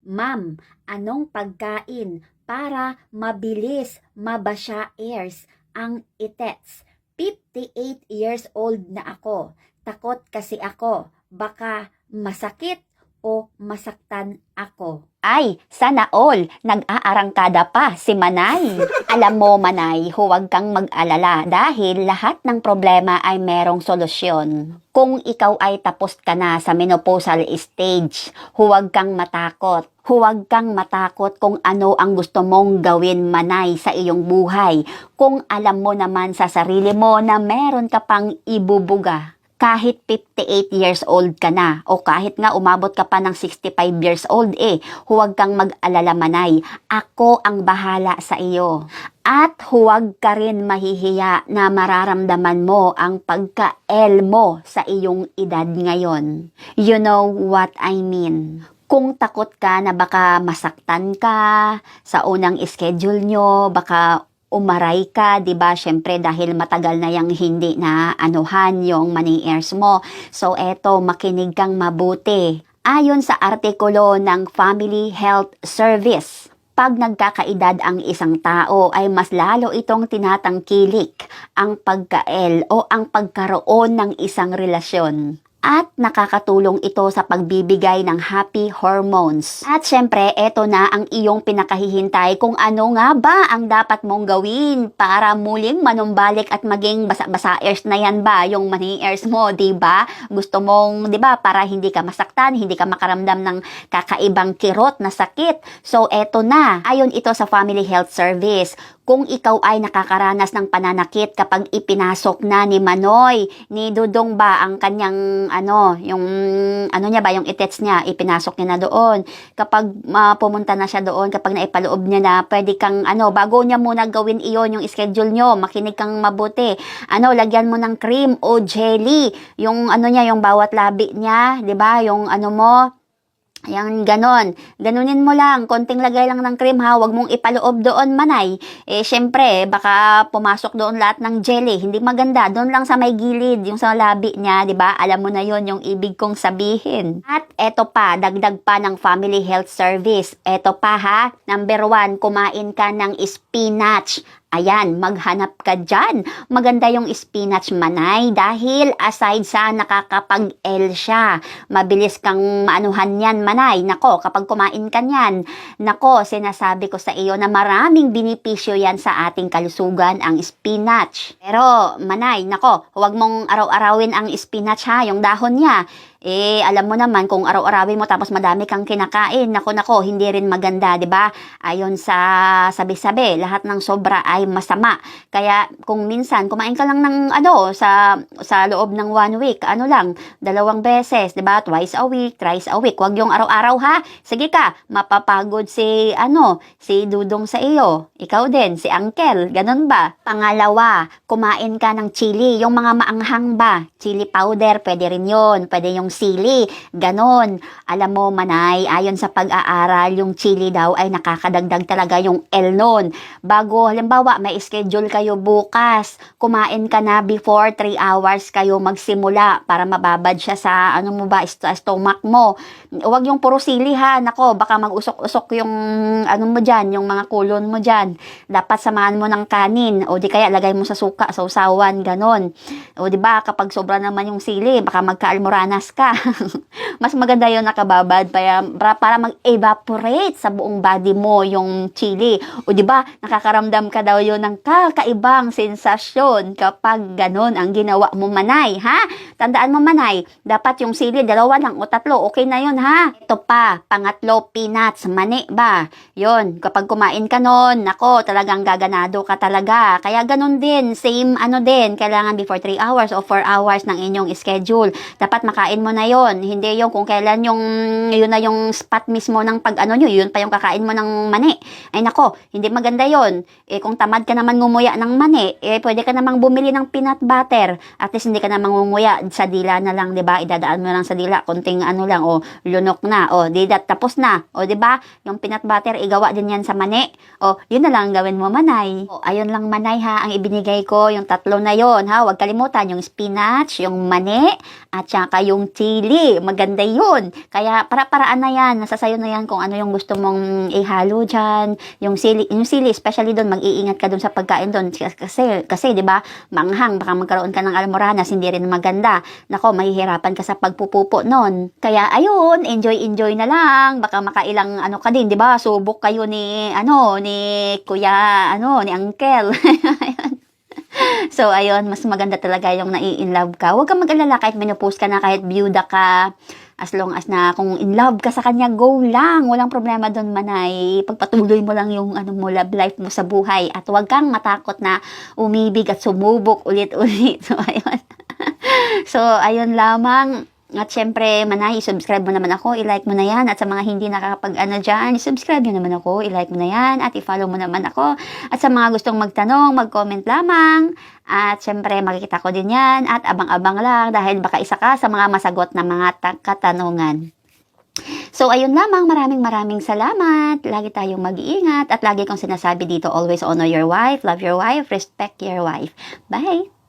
Ma'am, anong pagkain para mabilis mabasya airs ang itets? 58 years old na ako. Takot kasi ako. Baka masakit o masaktan ako. Ay, sana all, nag-aarangkada pa si Manay. Alam mo, Manay, huwag kang mag-alala dahil lahat ng problema ay merong solusyon. Kung ikaw ay tapos ka na sa menopausal stage, huwag kang matakot. Huwag kang matakot kung ano ang gusto mong gawin, Manay, sa iyong buhay. Kung alam mo naman sa sarili mo na meron ka pang ibubuga kahit 58 years old ka na o kahit nga umabot ka pa ng 65 years old eh, huwag kang mag-alala manay. Ako ang bahala sa iyo. At huwag ka rin mahihiya na mararamdaman mo ang pagka-L mo sa iyong edad ngayon. You know what I mean kung takot ka na baka masaktan ka sa unang schedule nyo, baka umaray ka, 'di ba? Syempre dahil matagal na yang hindi na anuhan yung money airs mo. So eto, makinig kang mabuti. Ayon sa artikulo ng Family Health Service, pag nagkakaedad ang isang tao ay mas lalo itong tinatangkilik ang pagkael o ang pagkaroon ng isang relasyon at nakakatulong ito sa pagbibigay ng happy hormones. At syempre, eto na ang iyong pinakahihintay kung ano nga ba ang dapat mong gawin para muling manumbalik at maging basa-basa airs na yan ba yung money airs mo, 'di ba? Gusto mong, 'di ba, para hindi ka masaktan, hindi ka makaramdam ng kakaibang kirot na sakit. So eto na, ayon ito sa Family Health Service, kung ikaw ay nakakaranas ng pananakit kapag ipinasok na ni Manoy, ni Dudong ba ang kanyang ano, yung ano niya ba, yung itets niya, ipinasok niya na doon. Kapag uh, pumunta na siya doon, kapag naipaloob niya na, pwede kang ano, bago niya muna gawin iyon yung schedule nyo, makinig kang mabuti. Ano, lagyan mo ng cream o jelly, yung ano niya, yung bawat labi niya, 'di ba? Yung ano mo, Ayan, ganon. Ganunin mo lang. Konting lagay lang ng cream ha. Huwag mong ipaloob doon manay. Eh, syempre, baka pumasok doon lahat ng jelly. Hindi maganda. Doon lang sa may gilid, yung sa labi niya, di ba? Alam mo na yon yung ibig kong sabihin. At eto pa, dagdag pa ng Family Health Service. Eto pa ha. Number one, kumain ka ng spinach. Ayan, maghanap ka dyan. Maganda yung spinach manay dahil aside sa nakakapag-L siya, mabilis kang maanuhan yan manay. Nako, kapag kumain ka niyan, nako, sinasabi ko sa iyo na maraming binipisyo yan sa ating kalusugan ang spinach. Pero manay, nako, huwag mong araw-arawin ang spinach ha, yung dahon niya. Eh, alam mo naman kung araw-arawin mo tapos madami kang kinakain, nako nako, hindi rin maganda, 'di ba? Ayon sa sabi-sabi, lahat ng sobra ay masama. Kaya kung minsan kumain ka lang ng ano sa sa loob ng one week, ano lang, dalawang beses, 'di ba? Twice a week, thrice a week. Huwag yung araw-araw ha. Sige ka, mapapagod si ano, si Dudong sa iyo. Ikaw din, si Uncle, ganun ba? Pangalawa, kumain ka ng chili, yung mga maanghang ba? Chili powder, pwede rin 'yon. Pwede yung sili. Ganon. Alam mo, Manay, ayon sa pag-aaral, yung chili daw ay nakakadagdag talaga yung L noon. Bago, halimbawa, may schedule kayo bukas, kumain ka na before 3 hours kayo magsimula para mababad siya sa, ano mo ba, st- stomach mo. Huwag yung puro sili ha, nako, baka mag-usok-usok yung, ano mo dyan, yung mga kulon mo dyan. Dapat samahan mo ng kanin, o di kaya lagay mo sa suka, sa usawan, ganon. O di ba kapag sobra naman yung sili, baka magka-almoranas ka. Mas maganda yon nakababad para, para, mag-evaporate sa buong body mo yung chili. O di ba nakakaramdam ka daw yon ng kakaibang sensasyon kapag ganon ang ginawa mo manay, ha? Tandaan mo manay, dapat yung sili dalawa lang o tatlo, okay na yon ha? Ito pa, pangatlo, peanuts, mani ba? Yon, kapag kumain ka nun, nako, talagang gaganado ka talaga. Kaya ganon din, same ano din, kailangan before 3 hours o 4 hours ng inyong schedule. Dapat makain mo na yon Hindi yung kung kailan yung, yun na yung spot mismo ng pag ano nyo, yun pa yung kakain mo ng mani. Ay nako, hindi maganda yon Eh kung tamad ka naman ngumuya ng mani, eh pwede ka namang bumili ng peanut butter. At least hindi ka namang ngumuya sa dila na lang, 'di ba? Idadaan mo lang sa dila, konting ano lang o lunok na. O di dat tapos na. O 'di ba? Yung peanut butter igawa din yan sa mani. O yun na lang ang gawin mo manay. O ayun lang manay ha, ang ibinigay ko yung tatlo na yon ha. Huwag kalimutan yung spinach, yung mani, at saka yung chili. Maganda yun. Kaya para-paraan na yan. Nasa sayo na yan kung ano yung gusto mong ihalo dyan. Yung sili, yung sili, especially doon, mag-iingat ka doon sa pagkain doon. Kasi, kasi di ba, manghang, baka magkaroon ka ng almoranas, hindi rin maganda. Nako, mahihirapan ka sa pagpupupo noon. Kaya ayun, enjoy-enjoy na lang. Baka makailang ano ka din, di ba? Subok kayo ni, ano, ni kuya, ano, ni uncle. So, ayun, mas maganda talaga yung nai-in love ka. Huwag kang mag-alala kahit menopause ka na, kahit byuda ka. As long as na kung in love ka sa kanya, go lang. Walang problema doon, manay. Pagpatuloy mo lang yung ano mo, love life mo sa buhay. At huwag kang matakot na umibig at sumubok ulit-ulit. So, ayun. so, ayun lamang. At syempre, manay, subscribe mo naman ako, i-like mo na yan. At sa mga hindi nakakapag-ano dyan, subscribe nyo naman ako, i-like mo na yan. At i-follow mo naman ako. At sa mga gustong magtanong, mag-comment lamang. At syempre, makikita ko din yan. At abang-abang lang dahil baka isa ka sa mga masagot na mga ta- katanungan. So, ayun lamang. Maraming maraming salamat. Lagi tayong mag-iingat. At lagi kong sinasabi dito, always honor your wife, love your wife, respect your wife. Bye!